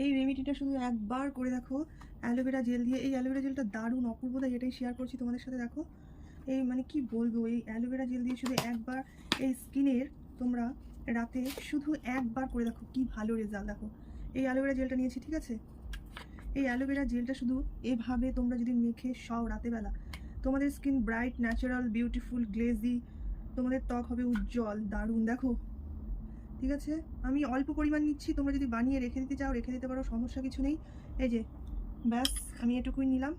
এই রেমিডিটা শুধু একবার করে দেখো। অ্যালোভেরা জেল দিয়ে, এই অ্যালোভেরা জেলটা দারুণ অপূর্ব তাই এটাই শেয়ার করছি তোমাদের সাথে, দেখো। এই মানে কি বলব, এই অ্যালোভেরা জেল দিয়ে শুধু একবার এই স্কিনের তোমরা রাতে শুধু একবার করে দেখো, কি ভালো রেজাল্ট দেখো। এই অ্যালোভেরা জেলটা নিয়েছি, ঠিক আছে? এই অ্যালোভেরা জেলটা শুধু এভাবে তোমরা যদি মেখে সব রাতেবেলা, তোমাদের skin bright natural beautiful glazy তোমাদের ত্বক হবে উজ্জ্বল, দারুণ, দেখো। ঠিক আছে? আমি অল্প পরিমাণ নিচ্ছি, তোমরা যদি বানিয়ে রেখে দিতে চাও, রেখে দিতে পারো, সমস্যা কিছু নেই। এই যে, ব্যাস, আমি এটুকুই নিলাম।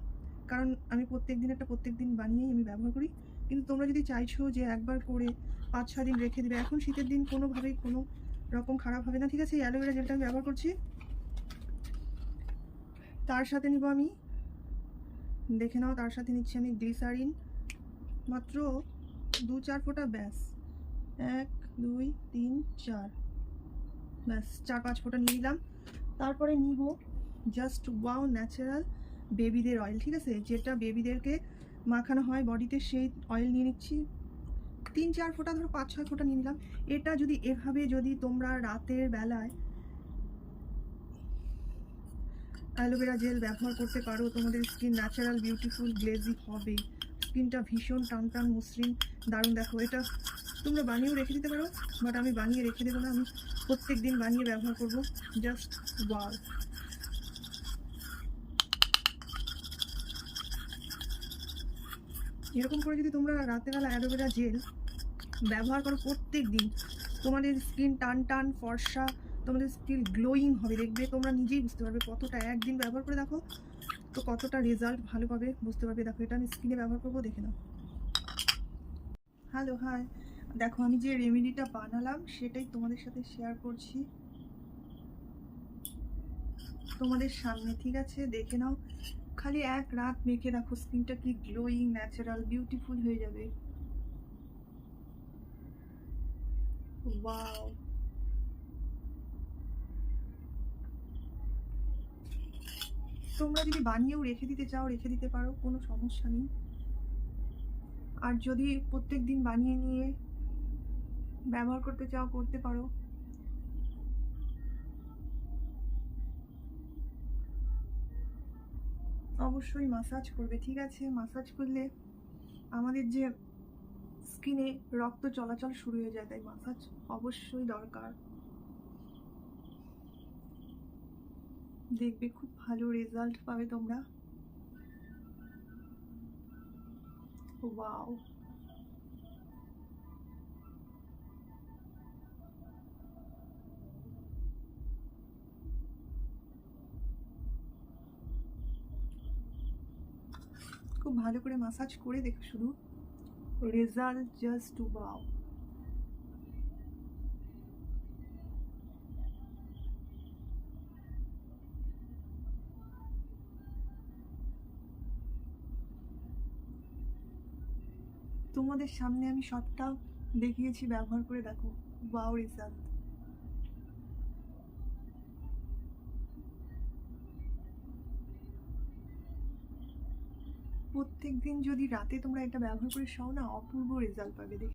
কারণ আমি প্রত্যেক দিন একটা প্রত্যেক দিন বানিয়েই আমি ব্যবহার করি। কিন্তু তোমরা যদি চাইছো যে একবার করে পাঁচ ছ দিন রেখে দেবে, এখন শীতের দিন কোনোভাবেই কোনো রকম খারাপ হবে না, ঠিক আছে? এই অ্যালোভেরা জেলটা আমি ব্যবহার করছি। তার সাথে নিব আমি, দেখে নাও, তার সাথে নিচ্ছি আমি গ্লিসারিন। মাত্র দু, চার ফোঁটা, ব্যাস। এক দুই, তিন, চার। ব্যাস, চার পাঁচ ফোঁটা নিয়ে নিলাম। তারপরে নিব জাস্ট ওয়াও ন্যাচারাল বেবিদের অয়েল ঠিক আছে? যেটা বেবিদেরকে মাখানো হয় বডিতে, সেই অয়েল নিয়ে নিচ্ছি। তিন, চার ফোঁটা, ধরো পাঁচ, ছয় ফোঁটা নিয়ে নিলাম। এটা যদি এভাবে যদি তোমরা রাতের বেলায় অ্যালোভেরা জেল ব্যবহার করতে পারো, তোমাদের স্কিন ন্যাচারাল বিউটিফুল গ্লেজি হবে। স্কিনটা ভীষণ টান টান মসৃণ, দারুণ দেখো। এটা তোমরা বানিয়েও রেখে দিতে পারো বাট আমি বানিয়ে রেখে দেবো না, আমি প্রত্যেক দিন বানিয়ে ব্যবহার করব জাস্ট বার। এরকম করে যদি তোমরা রাতেরবেলা অ্যালোভেরা জেল ব্যবহার করো প্রত্যেক দিন তোমাদের স্কিন টান টান, ফর্সা, তোমাদের স্কিন গ্লোয়িং হবে, দেখবে তোমরা নিজেই বুঝতে পারবে কতটা একদিন ব্যবহার করে দেখো, তো কতটা রেজাল্ট ভালো পাবে, বুঝতে পারবে। দেখো, এটা আমি স্কিনে ব্যবহার করব, দেখে নাও। Hello, high. দেখো, আমি যে রেমেডিটা বানালাম, সেটাই তোমাদের সাথে শেয়ার করছি। তোমাদের সামনে, ঠিক আছে? দেখে নাও। খালি এক রাত মেখে দেখো, স্কিনটা কি গ্লোয়িং ন্যাচারাল বিউটিফুল হয়ে যাবে। তোমরা যদি বানিয়েও রেখে দিতে চাও, রেখে দিতে পারো, কোনো সমস্যা নেই। আর যদি প্রত্যেক দিন বানিয়ে নিয়ে ব্যবহার করতে চাও, করতে পারো। অবশ্যই মাসাজ করবে, ঠিক আছে? মাসাজ করলে আমাদের যে স্কিনে রক্ত চলাচল শুরু হয়ে যায়, তাই মাসাজ অবশ্যই দরকার। দেখবে খুব ভালো রেজাল্ট পাবে তোমরা। ওয়াও খুব ভালো করে মাসাজ করে দেখো শুধু রেজাল্ট জাস্ট ওয়াও তোমাদের সামনে আমি সবটা দেখিয়েছি, ব্যবহার করে দেখো ওয়াও রেজাল্ট প্রত্যেক দিন যদি রাতে তোমরা এটা ব্যবহার করে শাও না অপূর্ব রেজাল্ট পাবে। দেখে